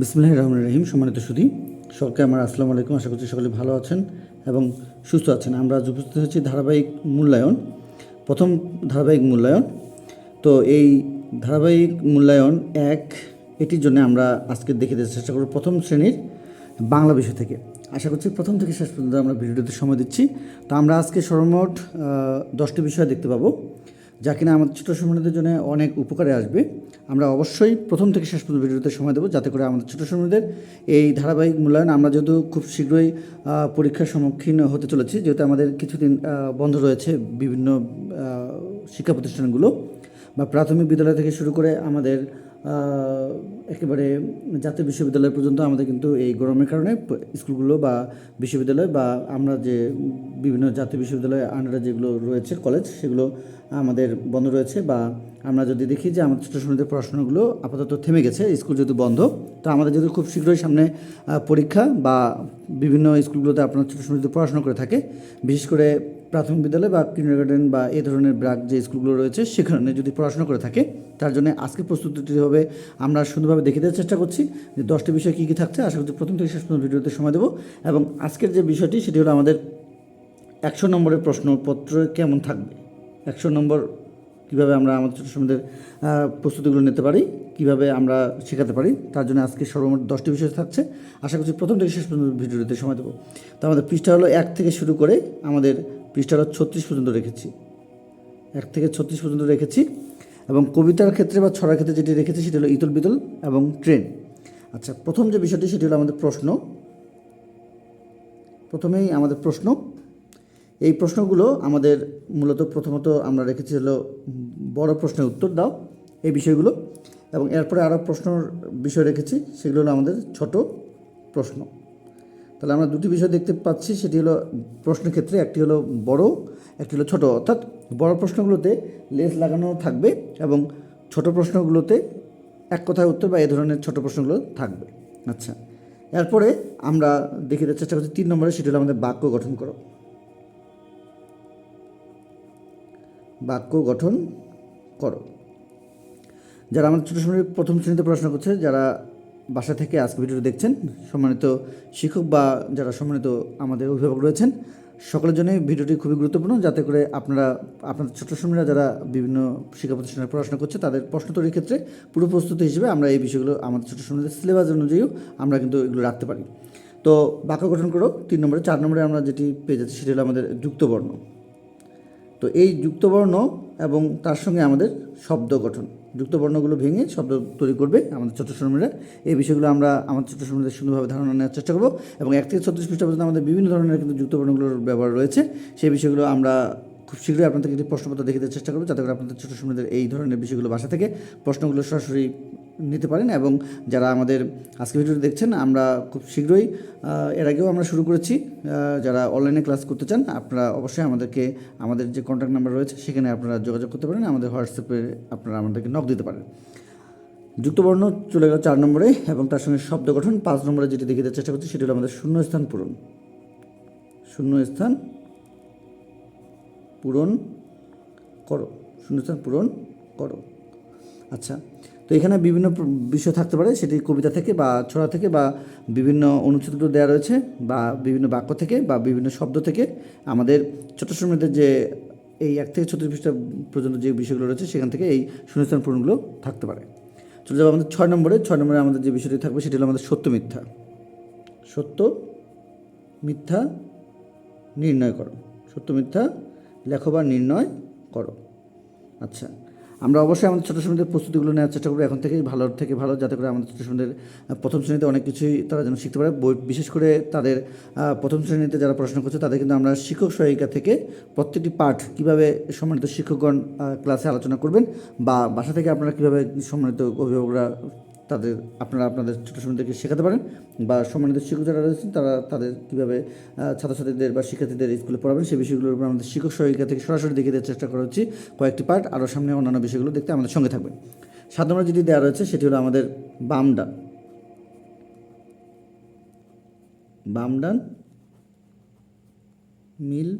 বিসমুল্লাহ রহমান রহিম, সম্মানিত সুদী সকলকে আমার আসসালামু আলাইকুম। আশা করছি সকলে ভালো আছেন এবং সুস্থ আছেন। আমরা আজ উপস্থিত হচ্ছি ধারাবাহিক মূল্যায়ন, প্রথম ধারাবাহিক মূল্যায়ন। তো এই ধারাবাহিক মূল্যায়ন এক, এটির জন্য আমরা আজকে দেখে দিতে চেষ্টা করব প্রথম শ্রেণির বাংলা বিষয় থেকে। আশা করছি প্রথম থেকে শেষ পর্যন্ত আমরা ভিডিওতে সময় দিচ্ছি। তো আমরা আজকে সর্বমোট দশটি বিষয় দেখতে পাবো। যা কিনা আমাদের ছোটো সময়দের জন্য অনেক উপকারে আসবে। আমরা অবশ্যই প্রথম থেকে শেষ পর্যন্ত ভিডিওতে সময় দেবো যাতে করে আমাদের ছোটো সময়দের এই ধারাবাহিক মূল্যায়ন আমরা যেহেতু খুব শীঘ্রই পরীক্ষার সম্মুখীন হতে চলেছি, যেহেতু আমাদের কিছুদিন বন্ধ রয়েছে বিভিন্ন শিক্ষা প্রতিষ্ঠানগুলো বা প্রাথমিক বিদ্যালয় থেকে শুরু করে আমাদের একেবারে জাতীয় বিশ্ববিদ্যালয় পর্যন্ত আমাদের কিন্তু এই গরমের কারণে স্কুলগুলো বা বিশ্ববিদ্যালয় বা আমরা যে বিভিন্ন জাতীয় বিশ্ববিদ্যালয় আন্ডারে যেগুলো রয়েছে কলেজ সেগুলো আমাদের বন্ধ রয়েছে বা আমরা যদি দেখি যে আমাদের ছোটো সময়দের পড়াশোনাগুলো আপাতত থেমে গেছে, স্কুল যেহেতু বন্ধ, তো আমাদের যেহেতু খুব শীঘ্রই সামনে পরীক্ষা বা বিভিন্ন স্কুলগুলোতে আপনার ছোটো যদি পড়াশোনা করে থাকে, বিশেষ করে প্রাথমিক বিদ্যালয় বা কিন্ডারগার্ডেন বা এ ধরনের ব্রাক যে স্কুলগুলো রয়েছে, সেখানে যদি পড়াশোনা করে থাকে, তার জন্য আজকে প্রস্তুতিটি হবে। আমরা সুন্দরভাবে দেখে দেওয়ার চেষ্টা করছি যে দশটি বিষয় কী কী থাকছে। আশা করছি প্রথম থেকে শেষ পর্যন্ত ভিডিওতে সময় দেবো। এবং আজকের যে বিষয়টি, সেটি হলো আমাদের একশো নম্বরের প্রশ্নপত্র কেমন থাকবে? একশো নম্বর কীভাবে আমরা আমাদের ছোটো সময়দের প্রস্তুতিগুলো নিতে পারি, কীভাবে আমরা শেখাতে পারি, তার জন্য আজকে সর্বমোট দশটি বিষয় থাকছে। আশা করছি প্রথম থেকে শেষ পর্যন্ত ভিডিওতে সময় দেবো। তো আমাদের পৃষ্ঠা হলো এক থেকে শুরু করে আমাদের পৃষ্ঠা হলো ছত্রিশ পর্যন্ত রেখেছি। এক থেকে ছত্রিশ পর্যন্ত রেখেছি এবং কবিতার ক্ষেত্রে বা ছড়ার ক্ষেত্রে যেটি রেখেছি সেটি হলো ইতল বিতল এবং ট্রেন। আচ্ছা প্রথম যে বিষয়টি সেটি হলো আমাদের প্রশ্ন। প্রথমেই আমাদের প্রশ্ন এই প্রশ্নগুলো আমাদের মূলত প্রথমত আমরা রেখেছি হলো, বড় প্রশ্নের উত্তর দাও এই বিষয়গুলো এবং এরপরে আরও প্রশ্নর বিষয় রেখেছি, সেগুলো হলো আমাদের ছোট প্রশ্ন। তাহলে আমরা দুটি বিষয় দেখতে পাচ্ছি, সেটি হলো প্রশ্নের ক্ষেত্রে, একটি হলো বড়, একটি হলো ছোট। অর্থাৎ বড় প্রশ্নগুলোতে লেস লাগানো থাকবে এবং ছোট প্রশ্নগুলোতে এক কথায় উত্তর বা এই ধরনের ছোট প্রশ্নগুলো থাকবে। আচ্ছা এরপরে আমরা দেখে চেষ্টা করছি, তিন নম্বরে সেটি হলো আমাদের বাক্য গঠন করো। বাক্য গঠন করো। যারা আমাদের ছোটো সময় প্রথম শ্রেণীতে পড়াশোনা করছে, যারা বাসা থেকে আজকে ভিডিওটি দেখছেন, সম্মানিত শিক্ষক বা যারা সম্মানিত আমাদের অভিভাবক রয়েছেন, সকলের জন্যই ভিডিওটি খুবই গুরুত্বপূর্ণ যাতে করে আপনারা, আপনাদের ছোটো সময়রা যারা বিভিন্ন শিক্ষা প্রতিষ্ঠানে পড়াশোনা করছে, তাদের প্রশ্ন তৈরির ক্ষেত্রে পুরো প্রস্তুতি হিসেবে আমরা এই বিষয়গুলো আমাদের ছোটো সময়দের সিলেবাস অনুযায়ীও আমরা কিন্তু এগুলো রাখতে পারি। তো বাক্য গঠন করো, তিন নম্বরে, চার নম্বরে আমরা যেটি পেয়ে যাচ্ছি, সেটি হলো আমাদের যুক্তবর্ণ। তো এই যুক্তবর্ণ এবং তার সঙ্গে আমাদের শব্দ গঠন। যুক্তবর্ণগুলো ভেঙে শব্দ তৈরি করবে আমাদের ছোট শ্রমিকরা এই বিষয়গুলো আমরা আমাদের ছোট শ্রমিকদের সুন্দরভাবে ধারণা নেওয়ার চেষ্টা করব এবং এক থেকে ছত্রিশ পৃষ্ঠা পর্যন্ত আমাদের বিভিন্ন ধরনের কিন্তু যুক্তবর্ণগুলোর ব্যবহার রয়েছে। সেই বিষয়গুলো আমরা খুব শীঘ্রই আপনাদেরকে একটি প্রশ্নপত্র দেখে দেওয়ার চেষ্টা করব, যাতে করে আপনাদের ছোটো শ্রমিকদের এই ধরনের বিষয়গুলো বাসা থেকে প্রশ্নগুলো সরাসরি নিতে পারেন। এবং যারা আমাদের আজকে ভিডিওটি দেখছেন, আমরা খুব শীঘ্রই এর আগেও আমরা শুরু করেছি। যারা অনলাইনে ক্লাস করতে চান, আপনারা অবশ্যই আমাদেরকে, আমাদের যে কন্ট্যাক্ট নাম্বার রয়েছে, সেখানে আপনারা যোগাযোগ করতে পারেন। আমাদের হোয়াটসঅ্যাপে আপনারা আমাদেরকে নক দিতে পারেন। যুক্তবর্ণ চলে গেল চার নম্বরে, এবং তার সঙ্গে শব্দ গঠন পাঁচ নম্বরে যেটি দেখে দেওয়ার চেষ্টা করছি, সেটি হলো আমাদের শূন্য স্থান পূরণ। শূন্য স্থান পূরণ করো। শূন্যস্থান পূরণ করো। আচ্ছা তো এখানে বিভিন্ন বিষয় থাকতে পারে, সেটি কবিতা থেকে বা ছড়া থেকে বা বিভিন্ন অনুচ্ছেদগুলো দেওয়া রয়েছে বা বিভিন্ন বাক্য থেকে বা বিভিন্ন শব্দ থেকে। আমাদের ছোট শ্রমিকদের যে এই এক থেকে ছত্রিশ পৃষ্ঠা পর্যন্ত যে বিষয়গুলো রয়েছে, সেখান থেকে এই শূন্যস্থান পূরণগুলো থাকতে পারে। চলে যাব আমাদের ছয় নম্বরে। ছয় নম্বরে আমাদের যে বিষয়টি থাকবে, সেটি হলো আমাদের সত্য মিথ্যা। সত্য মিথ্যা নির্ণয় করো সত্য মিথ্যা লেখো বা নির্ণয় করো। আচ্ছা আমরা অবশ্যই আমাদের ছোটো শ্রেণীদের প্রস্তুতিগুলো নেওয়ার চেষ্টা করব। এখন থেকেই ভালোর থেকে ভালো যাতে করে আমাদের ছোটো আহ, প্রথম শ্রেণীতে অনেক কিছুই তারা যেন শিখতে পারে। বিশেষ করে তাদের প্রথম শ্রেণীতে যারা পড়াশোনা করছে তাদের কিন্তু আমরা শিক্ষক সহায়িকা থেকে প্রত্যেকটি পাঠ কীভাবে সম্মানিত শিক্ষকগণ ক্লাসে আলোচনা করবেন বা বাসা থেকে আপনারা কীভাবে সম্মানিত অভিভাবকরা তাদের আপনারা আপনাদের ছোটো শ্রমিকদেরকে শেখাতে পারেন বা সম্মানিত শিক্ষক যারা রয়েছেন, তারা তাদের কীভাবে ছাত্রছাত্রীদের বা শিক্ষার্থীদের স্কুলে পড়াবেন সেই বিষয়গুলোর উপর আমাদের শিক্ষক সহায়িকা থেকে সরাসরি দেখে দেওয়ার চেষ্টা করা হচ্ছে। কয়েকটি পার্ট আরও সামনে অন্যান্য বিষয়গুলো দেখতে আমাদের সঙ্গে থাকবে সাত নম্বর যেটি দেওয়া রয়েছে, সেটি হলো আমাদের বাম ডান বাম ডান মিল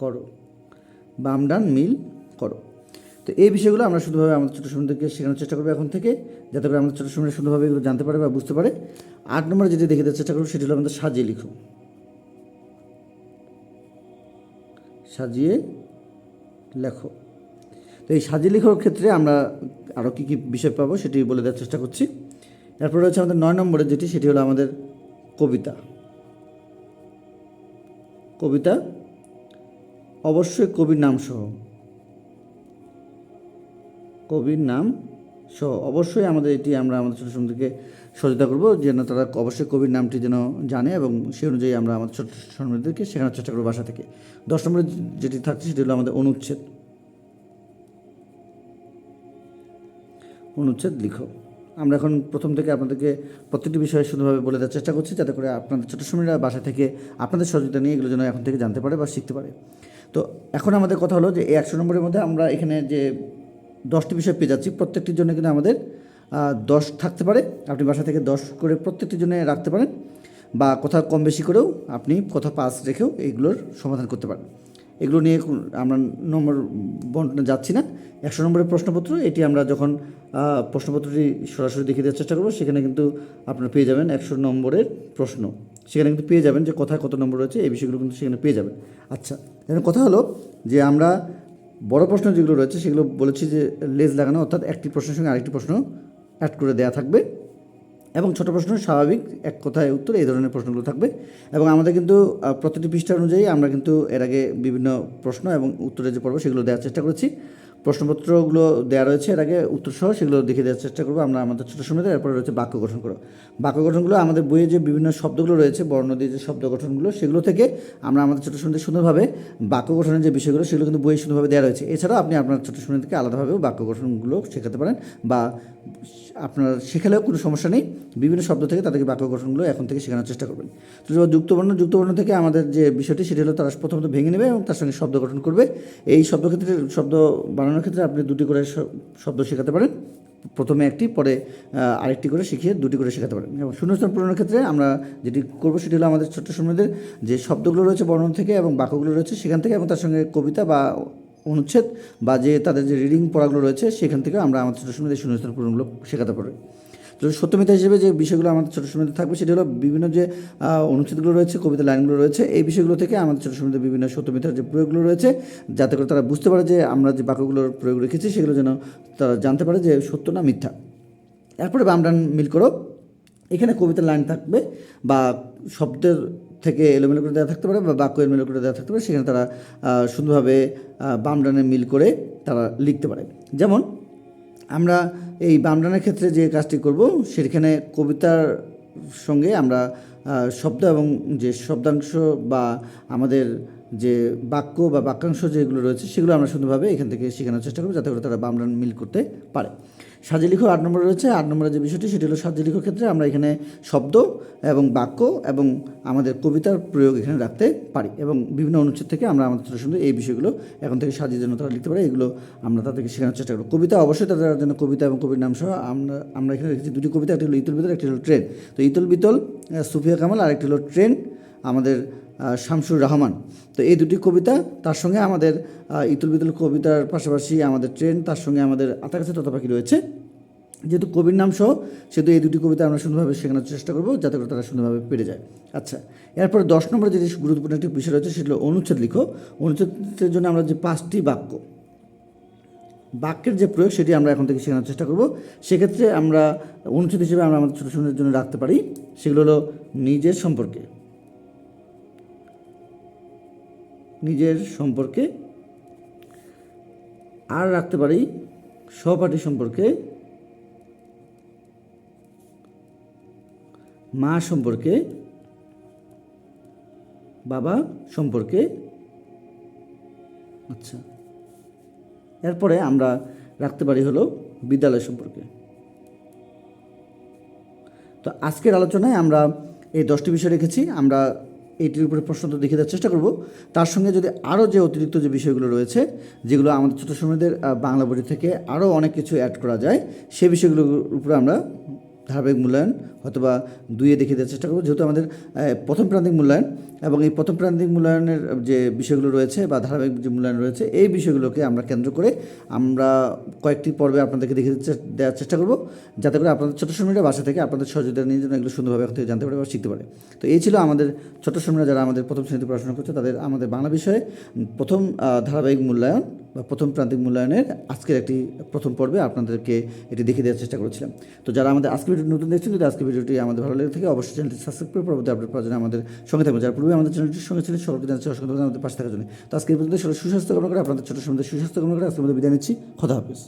করো। বাম ডান মিল করো। তো এই বিষয়গুলো আমরা শুধুভাবে আমাদের ছোটো সন্তানদেরকে শেখানোর চেষ্টা করব এখন থেকে, যাতে করে আমাদের ছোটো সময় সুন্দরভাবে এগুলো জানতে পারে বা বুঝতে পারে। আট নম্বরে যেটি দেখে দেওয়ার চেষ্টা করব, সেটি হলো আমাদের সাজিয়ে লিখো। সাজিয়ে লেখো। তো এই সাজিয়ে লেখার ক্ষেত্রে আমরা আরও কী কী বিষয় পাবো, সেটি বলে দেওয়ার চেষ্টা করছি। এরপর রয়েছে আমাদের নয় নম্বরে যেটি, সেটি হলো আমাদের কবিতা। কবিতা, অবশ্যই কবির নাম সহ কবির নাম। সহ অবশ্যই আমাদের এটি আমরা আমাদের ছোটো সন্তানকে সচেতন করব, যেন তারা অবশ্যই কবির নামটি যেন জানে এবং সেই অনুযায়ী আমরা আমাদের ছোটো সন্তানদেরকে শেখানোর চেষ্টা করব বাসা থেকে। দশ নম্বরে যেটি থাকছে সেটি হলো আমাদের অনুচ্ছেদ। অনুচ্ছেদ লিখো। আমরা এখন প্রথম থেকে আপনাদেরকে প্রত্যেকটি বিষয়ে সুন্দরভাবে বলে দেওয়ার চেষ্টা করছি, যাতে করে আপনাদের ছোটো সময়রা বাসা থেকে আপনাদের সহযোগিতা নিয়ে এগুলো যেন এখন থেকে জানতে পারে বা শিখতে পারে। তো, এখন আমাদের কথা হলো যে এই একশো নম্বরের মধ্যে আমরা এখানে যে দশটি বিষয় পেয়ে যাচ্ছি। প্রত্যেকটির জন্য কিন্তু আমাদের দশ থাকতে পারে। আপনি বাসা থেকে দশ করে প্রত্যেকটির জন্য রাখতে পারেন বা কোথাও কম বেশি করেও আপনি কোথাও পাস রেখেও এইগুলোর সমাধান করতে পারেন। এগুলো নিয়ে আমরা নম্বর বন্টনে যাচ্ছি না। একশো নম্বরের প্রশ্নপত্র, এটি আমরা যখন প্রশ্নপত্রটি সরাসরি দেখিয়ে দেওয়ার চেষ্টা করব, সেখানে কিন্তু আপনারা পেয়ে যাবেন একশো নম্বরের প্রশ্ন। সেখানে কিন্তু পেয়ে যাবেন যে কোথায় কত নম্বর রয়েছে, এই বিষয়গুলো কিন্তু সেখানে পেয়ে যাবেন। আচ্ছা এখানে কথা হলো যে আমরা বড় প্রশ্ন যেগুলো রয়েছে সেগুলো বলেছি যে লেজ লাগানো, অর্থাৎ একটি প্রশ্নের সঙ্গে আরেকটি প্রশ্ন অ্যাড করে দেওয়া থাকবে। এবং ছোট প্রশ্ন স্বাভাবিক, এক কথায় উত্তর, এই ধরনের প্রশ্নগুলো থাকবে। এবং আমাদের কিন্তু প্রতিটি পৃষ্ঠা অনুযায়ী আমরা কিন্তু এর আগে বিভিন্ন প্রশ্ন এবং উত্তরের যে পর্ব, সেগুলো দেওয়ার চেষ্টা করেছি। প্রশ্নপত্রগুলো দেওয়া রয়েছে, এর আগে উত্তর সহ সেগুলো দেখে দেওয়ার চেষ্টা করব। আমরা আমাদের ছোটো সময়তে এরপরে রয়েছে বাক্য গঠন করো। বাক্য গঠনগুলো আমাদের বইয়ে যে বিভিন্ন শব্দগুলো রয়েছে, বর্ণ দিয়ে যে শব্দ গঠনগুলো, সেগুলো থেকে আমরা আমাদের ছোটো সময়তে সুন্দরভাবে বাক্য গঠনের যে বিষয়গুলো, সেগুলো কিন্তু বইয়ে সুন্দরভাবে দেওয়া রয়েছে। এছাড়াও আপনি আপনার ছোটো সময় থেকে আলাদাভাবেও বাক্য গঠনগুলো শেখাতে পারেন বা আপনার শেখালেও কোনো সমস্যা নেই। বিভিন্ন শব্দ থেকে তাদেরকে বাক্য গঠনগুলো এখন থেকে শেখানোর চেষ্টা করবেন। তো যুক্তবর্ণ যুক্তবর্ণ থেকে আমাদের যে বিষয়টি, সেটি হলো তারা প্রথমত ভেঙে নেবে এবং তার সঙ্গে শব্দ গঠন করবে। এই শব্দ ক্ষেত্রে শব্দ বানানোর ক্ষেত্রে আপনি দুটি করে শব্দ শেখাতে পারেন। প্রথমে একটি, পরে আরেকটি করে শিখিয়ে দুটি করে শেখাতে পারেন। এবং শূন্যস্থান পূরণের ক্ষেত্রে আমরা যেটি করব সেটি হলো আমাদের ছোট্ট সময়দের যে শব্দগুলো রয়েছে বর্ণন থেকে এবং বাক্যগুলো রয়েছে সেখান থেকে এবং তার সঙ্গে কবিতা বা অনুচ্ছেদ বা যে তাদের যে রিডিং পড়াগুলো রয়েছে সেখান থেকে আমরা আমাদের ছোটো সময়দের শূন্যস্থান পূরণগুলো শেখাতে পারি। তো সত্যমিতা হিসেবে যে বিষয়গুলো আমাদের ছোটো সময়তে থাকবে সেটি হলো বিভিন্ন যে অনুচ্ছেদগুলো রয়েছে কবিতা লাইনগুলো রয়েছে এই বিষয়গুলো থেকে আমাদের ছোটো সময়তে বিভিন্ন সত্যমিতার যে প্রয়োগগুলো রয়েছে যাতে করে তারা বুঝতে পারে যে আমরা যে বাক্যগুলোর প্রয়োগ রেখেছি সেগুলো যেন তারা জানতে পারে যে সত্য না মিথ্যা। এরপরে বামডান মিল করো। এখানে কবিতার লাইন থাকবে বা শব্দের থেকে এলোমেলো করে দেওয়া থাকতে পারে বা বাক্য এলোমেলো করে দেওয়া থাকতে পারে সেখানে তারা সুন্দরভাবে আহ, বাম ডানে মিল করে তারা লিখতে পারে। যেমন আমরা এই বামডানের ক্ষেত্রে যে কাজটি করব, সেখানে কবিতার সঙ্গে আমরা শব্দ এবং যে শব্দাংশ বা আমাদের যে বাক্য বা বাক্যাংশ যেগুলো রয়েছে সেগুলো আমরা সুন্দরভাবে এখান থেকে শেখানোর চেষ্টা করব যাতে করে তারা বাম ডান মিল করতে পারে। সাজিয়ে লিখো আট নম্বরে রয়েছে, আট নম্বরের যে বিষয়টি সেটি হলো সাজিয়ে লিখোর ক্ষেত্রে আমরা এখানে শব্দ এবং বাক্য এবং আমাদের কবিতার প্রয়োগ এখানে রাখতে পারি এবং বিভিন্ন অনুচ্ছেদ থেকে আমরা আমাদের ছোটো সুন্দর এই বিষয়গুলো এখন থেকে সাজিয়ে যেন তারা লিখতে পারে, এগুলো আমরা তাদেরকে শেখানোর চেষ্টা করব। কবিতা অবশ্যই তাদের জন্য কবিতা এবং কবির নাম সহ আমরা আমরা এখানে রেখেছি দুটি কবিতা, একটি হলো ইতুল বিতল, একটি হলো ট্রেন। তো ইতুল বিতল সুফিয়া কামাল আর একটি হলো ট্রেন। আমাদের শামসুর রহমান। তো এই দুটি কবিতা তার সঙ্গে আমাদের ইতুল বিতুল কবিতার পাশাপাশি আমাদের ট্রেন তার সঙ্গে আমাদের আতা কাছে তত পাখি রয়েছে। যেহেতু কবির নাম সহ সেহেতু এই দুটি কবিতা আমরা সুন্দরভাবে শেখানোর চেষ্টা করব যাতে করে তারা সুন্দরভাবে পেরে যায়। আচ্ছা এরপরে দশ নম্বরে যে গুরুত্বপূর্ণ একটি বিষয় রয়েছে সেটা হলো অনুচ্ছেদ লিখো। অনুচ্ছেদের জন্য আমরা যে পাঁচটি বাক্য, বাক্যের যে প্রয়োগ সেটি আমরা এখন থেকে শেখানোর চেষ্টা করব। সেক্ষেত্রে আমরা অনুচ্ছেদ হিসেবে আমরা আমাদের ছোটো ছোটোদের জন্য রাখতে পারি। সেগুলো হলো নিজের সম্পর্কে। নিজের সম্পর্কে আর রাখতে পারি সহপাঠী সম্পর্কে মা সম্পর্কে বাবা সম্পর্কে। আচ্ছা। এরপরে আমরা রাখতে পারি হলো বিদ্যালয় সম্পর্কে। তো আজকের আলোচনায় আমরা এই দশটি বিষয় রেখেছি। আমরা এইটির উপরে প্রশ্ন তো দেখে চেষ্টা করব। তার সঙ্গে যদি আরও যে অতিরিক্ত যে বিষয়গুলো রয়েছে, যেগুলো আমাদের ছোটো সময়দের বাংলা বই থেকে আরও অনেক কিছু অ্যাড করা যায় সেই বিষয়গুলোর উপরে আমরা ধারাবাহিক মূল্যায়ন অথবা দুইয়ে দেখিয়ে দেওয়ার চেষ্টা করব। যেহেতু আমাদের প্রথম প্রান্তিক মূল্যায়ন এবং এই প্রথম প্রান্তিক মূল্যায়নের যে বিষয়গুলো রয়েছে বা ধারাবাহিক যে মূল্যায়ন রয়েছে, এই বিষয়গুলোকে আমরা কেন্দ্র করে আমরা কয়েকটি পর্বে আপনাদেরকে দিতে দেওয়ার চেষ্টা করব। যাতে করে আপনাদের ছোটো শ্রমিকরা বাসা থেকে আপনাদের সহযোগিতা নিয়ে যেন এগুলো সুন্দরভাবে এখন থেকে জানতে পারে বা শিখতে পারে। তো এই ছিল আমাদের ছোটো শ্রমিকরা যারা আমাদের প্রথম শ্রেণীতে পড়াশোনা করছে, তাদের আমাদের বাংলা বিষয়ে প্রথম ধারাবাহিক মূল্যায়ন। বা প্রথম প্রান্তিক মূল্যায়নের আজকের একটি প্রথম পর্বে আপনাদেরকে এটি দেখে দেওয়ার চেষ্টা করেছিলাম। তো যারা আমাদের আজকে ভিডিও নতুন দেখছেন, যদি আজকে ভিডিওটি আমাদের ভালো লেগে থাকে, অবশ্যই চ্যানেলটি সাবস্ক্রাইব করে পরবর্তী আপডেট পাওয়ার জন্য আমাদের সঙ্গে থাকবেন। যার পূর্বে আমাদের চ্যানেলটির সঙ্গে ছিলেন সকলকে জানাচ্ছি অসংখ্য আমাদের পাশে থাকার জন্য। তো আজকে পর্যন্ত সুস্বাস্থ্য কামনা করে আপনাদের ছোটো সময় সুস্বাস্থ্য কামনা করে আজকে আমাদের বিদায় নিচ্ছি। খোদা হাফিজ।